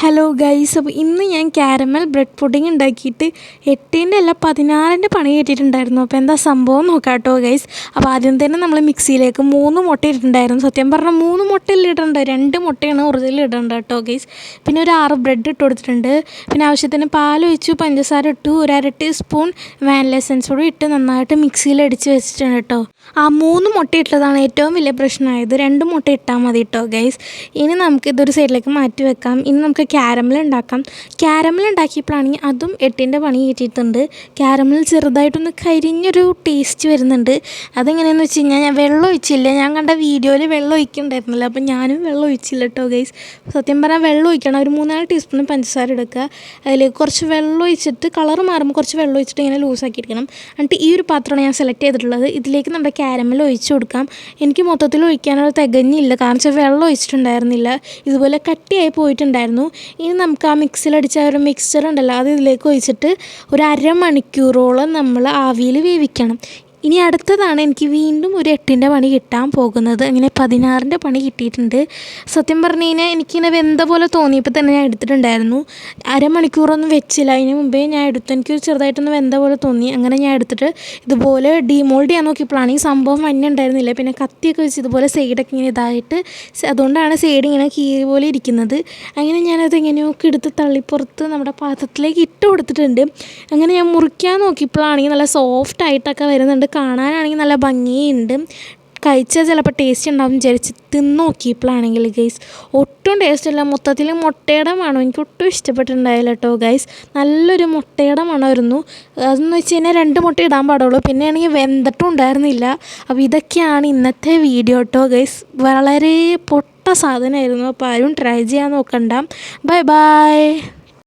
Hello guys അപ്പോൾ ഇന്ന് ഞാൻ കാരമൽ ബ്രെഡ് പുഡിംഗ് ഉണ്ടാക്കിയിട്ട് എട്ടിന്റെ അല്ല പതിനാറിന്റെ പണി കിട്ടിയിട്ടുണ്ടായിരുന്നു അപ്പോൾ എന്താ സംഭവം നോക്കാം കേട്ടോ ഗൈസ് അപ്പോൾ ആദ്യം തന്നെ നമ്മൾ മിക്സിയിലേക്ക് മൂന്ന് മുട്ട ഇട്ടിട്ടുണ്ടായിരുന്നു. സത്യം പറഞ്ഞാൽ മൂന്ന് മുട്ടയിൽ ഇടണ്ട രണ്ട് മുട്ടയാണ് ഒറിജിനൽ ഇടേണ്ട കേട്ടോ ഗൈസ് പിന്നെ ഒരു ആറ് ബ്രെഡ് ഇട്ട് കൊടുത്തിട്ടുണ്ട്. പിന്നെ ആവശ്യത്തിന് പാൽ ഒഴിച്ചു പഞ്ചസാര ഇട്ടു ഒരു അര ടീസ്പൂൺ വാനില എസൻസ് കൂടി ഇട്ട് നന്നായിട്ട് മിക്സിയിൽ അടിച്ച് വെച്ചിട്ടുണ്ട് കേട്ടോ. ആ മൂന്ന് മുട്ട ഇട്ടതാണ് ഏറ്റവും വലിയ പ്രശ്നമായത് രണ്ട് മുട്ട ഇട്ടാൽ മതി കേട്ടോ ഗൈസ് ഇനി നമുക്ക് ഇതൊരു സൈഡിലേക്ക് മാറ്റി വെക്കാം. ഇനി നമുക്ക് ക്യാരമൽ ഉണ്ടാക്കാം ക്യാരമൽ ഉണ്ടാക്കിയപ്പോഴാണെങ്കിൽ അതും എട്ടിന്റെ പണി കിട്ടിയിട്ടുണ്ട്. ക്യാരമൽ ചെറുതായിട്ടൊന്ന് കരിഞ്ഞൊരു ടേസ്റ്റ് വരുന്നുണ്ട്. അതെങ്ങനെയാണെന്ന് വെച്ച് കഴിഞ്ഞാൽ ഞാൻ വെള്ളം ഒഴിച്ചില്ല. ഞാൻ കണ്ട വീഡിയോയിൽ വെള്ളം ഒഴിക്കുന്നുണ്ടായിരുന്നില്ല അപ്പം ഞാനും വെള്ളം ഒഴിച്ചില്ല കേട്ടോ ഗൈസ് സത്യം പറഞ്ഞാൽ വെള്ളം ഒഴിക്കണം. ഒരു മൂന്നാൽ ടീസ്പൂൺ പഞ്ചസാര എടുക്കുക അതിലേക്ക് കുറച്ച് വെള്ളം ഒഴിച്ചിട്ട് കളർ മാറുമ്പോൾ കുറച്ച് വെള്ളം ഒഴിച്ചിട്ട് ഇങ്ങനെ ലൂസാക്കി എടുക്കണം. എന്നിട്ട് ഈ ഒരു പാത്രമാണ് ഞാൻ സെലക്ട് ചെയ്തിട്ടുള്ളത്. ഇതിലേക്ക് നമ്മുടെ ക്യാരമൽ ഒഴിച്ച് കൊടുക്കാം. എനിക്ക് മൊത്തത്തിൽ ഒഴിക്കാനുള്ള തികഞ്ഞില്ല. കാരണം വെച്ചാൽ വെള്ളം ഒഴിച്ചിട്ടുണ്ടായിരുന്നില്ല. ഇതുപോലെ കട്ടിയായി പോയിട്ടുണ്ടായിരുന്നു. ഇനി നമുക്ക് ആ മിക്സിലടിച്ച ഒരു മിക്സ്ചർ ഉണ്ടല്ലോ അത് ഇതിലേക്ക് ഒഴിച്ചിട്ട് ഒരു അരമണിക്കൂറോളം നമ്മൾ ആവിയിൽ വേവിക്കണം. ഇനി അടുത്തതാണ് എനിക്ക് വീണ്ടും ഒരു എട്ടിന്റെ പണി കിട്ടാൻ പോകുന്നത്. അങ്ങനെ പതിനാറിന്റെ പണി കിട്ടിയിട്ടുണ്ട്. സത്യം പറഞ്ഞു കഴിഞ്ഞാൽ എനിക്കിങ്ങനെ വെന്ത പോലെ തോന്നിയപ്പോൾ തന്നെ ഞാൻ എടുത്തിട്ടുണ്ടായിരുന്നു. അരമണിക്കൂറൊന്നും വെച്ചില്ല. അതിന് മുമ്പേ ഞാൻ എടുത്തു എനിക്ക് ചെറുതായിട്ടൊന്ന് വെന്ത പോലെ തോന്നി. അങ്ങനെ ഞാൻ എടുത്തിട്ട് ഇതുപോലെ ഡിമോൾഡ് ചെയ്യാൻ നോക്കിയപ്പോഴാണ് ഈ സംഭവം മഞ്ഞ ഉണ്ടായിരുന്നില്ല. പിന്നെ കത്തിയൊക്കെ വെച്ച് ഇതുപോലെ സൈഡൊക്കെ ഇങ്ങനെ ഇതായിട്ട് അതുകൊണ്ടാണ് സൈഡ് ഇങ്ങനെ കീറി പോലെ ഇരിക്കുന്നത്. അങ്ങനെ ഞാനത് എങ്ങനെയൊക്കെ എടുത്ത് തള്ളിപ്പുറത്ത് നമ്മുടെ പാത്രത്തിലേക്ക് ഇട്ട് കൊടുത്തിട്ടുണ്ട്. അങ്ങനെ ഞാൻ മുറിക്കാൻ നോക്കിയപ്പോഴാണെങ്കിൽ നല്ല സോഫ്റ്റ് ആയിട്ടൊക്കെ വരുന്നുണ്ട്. കാണാനാണെങ്കിൽ നല്ല ഭംഗിയുണ്ട്. കഴിച്ചാൽ ചിലപ്പോൾ ടേസ്റ്റ് ഉണ്ടാവും വിചാരിച്ച് തിന്ന് നോക്കിയപ്പോഴാണെങ്കിൽ ഗൈസ് ഒട്ടും ടേസ്റ്റ് ഇല്ല. മൊത്തത്തിൽ മുട്ടയുടെ മണം എനിക്ക് ഒട്ടും ഇഷ്ടപ്പെട്ടിട്ടുണ്ടായില്ല കേട്ടോ ഗൈസ് നല്ലൊരു മുട്ടയുടെ മണമായിരുന്നു. അതെന്ന് വെച്ച് കഴിഞ്ഞാൽ രണ്ട് മുട്ട ഇടാൻ പാടുള്ളൂ. പിന്നെയാണെങ്കിൽ വെന്തിട്ടും ഉണ്ടായിരുന്നില്ല. അപ്പോൾ ഇതൊക്കെയാണ് ഇന്നത്തെ വീഡിയോ കേട്ടോ ഗൈസ് വളരെ പൊട്ട സാധനമായിരുന്നു. അപ്പോൾ ആരും ട്രൈ ചെയ്യാൻ നോക്കണ്ട. Bye bye